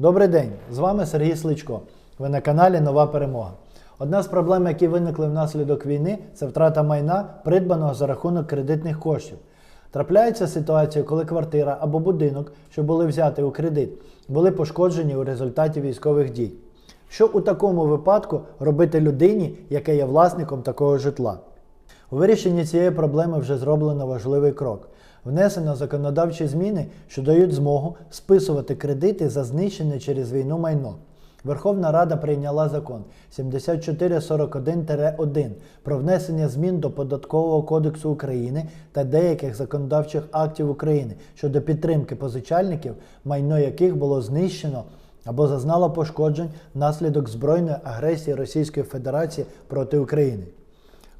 Добрий день! З вами Сергій Сличко. Ви на каналі Нова Перемога. Одна з проблем, які виникли внаслідок війни, це втрата майна, придбаного за рахунок кредитних коштів. Трапляється ситуація, коли квартира або будинок, що були взяті у кредит, були пошкоджені у результаті військових дій. Що у такому випадку робити людині, яка є власником такого житла? У вирішенні цієї проблеми вже зроблено важливий крок. Внесено законодавчі зміни, що дають змогу списувати кредити за знищене через війну майно. Верховна Рада прийняла закон 7441-1 про внесення змін до Податкового кодексу України та деяких законодавчих актів України щодо підтримки позичальників, майно яких було знищено або зазнало пошкоджень внаслідок збройної агресії Російської Федерації проти України.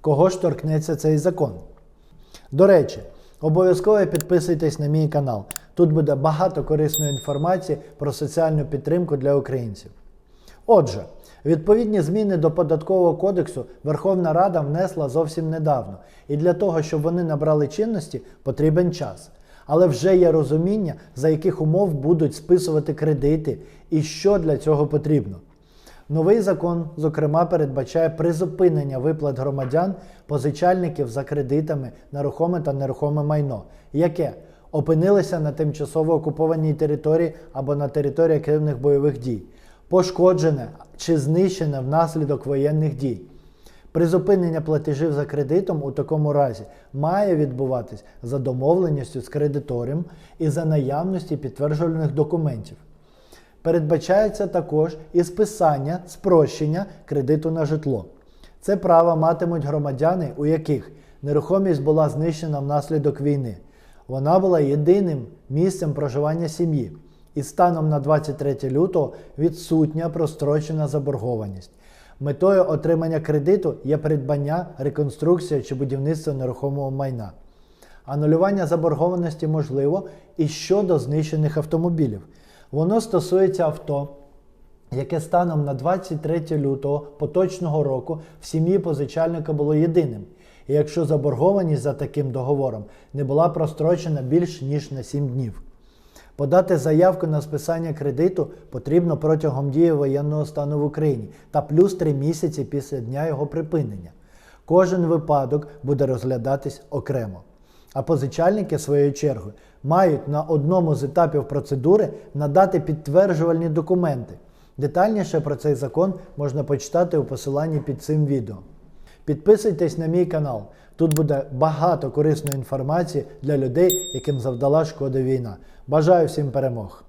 Кого ж торкнеться цей закон? До речі, обов'язково підписуйтесь на мій канал. Тут буде багато корисної інформації про соціальну підтримку для українців. Отже, відповідні зміни до податкового кодексу Верховна Рада внесла зовсім недавно, і для того, щоб вони набрали чинності, потрібен час. Але вже є розуміння, за яких умов будуть списувати кредити і що для цього потрібно. Новий закон, зокрема, передбачає призупинення виплат громадян, позичальників за кредитами на рухоме та нерухоме майно, яке опинилися на тимчасово окупованій території або на території активних бойових дій, пошкоджене чи знищене внаслідок воєнних дій. Призупинення платежів за кредитом у такому разі має відбуватись за домовленістю з кредитором і за наявності підтверджувальних документів. Передбачається також і списання спрощення кредиту на житло. Це право матимуть громадяни, у яких нерухомість була знищена внаслідок війни. Вона була єдиним місцем проживання сім'ї. І станом на 23 лютого відсутня прострочена заборгованість. Метою отримання кредиту є придбання, реконструкція чи будівництво нерухомого майна. Анулювання заборгованості можливо і щодо знищених автомобілів. Воно стосується авто, яке станом на 23 лютого поточного року в сім'ї позичальника було єдиним. І якщо заборгованість за таким договором не була прострочена більш ніж на 7 днів. Подати заявку на списання кредиту потрібно протягом дії воєнного стану в Україні та плюс 3 місяці після дня його припинення. Кожен випадок буде розглядатись окремо. А позичальники, своєю чергою, мають на одному з етапів процедури надати підтверджувальні документи. Детальніше про цей закон можна почитати у посиланні під цим відео. Підписуйтесь на мій канал. Тут буде багато корисної інформації для людей, яким завдала шкода війна. Бажаю всім перемог!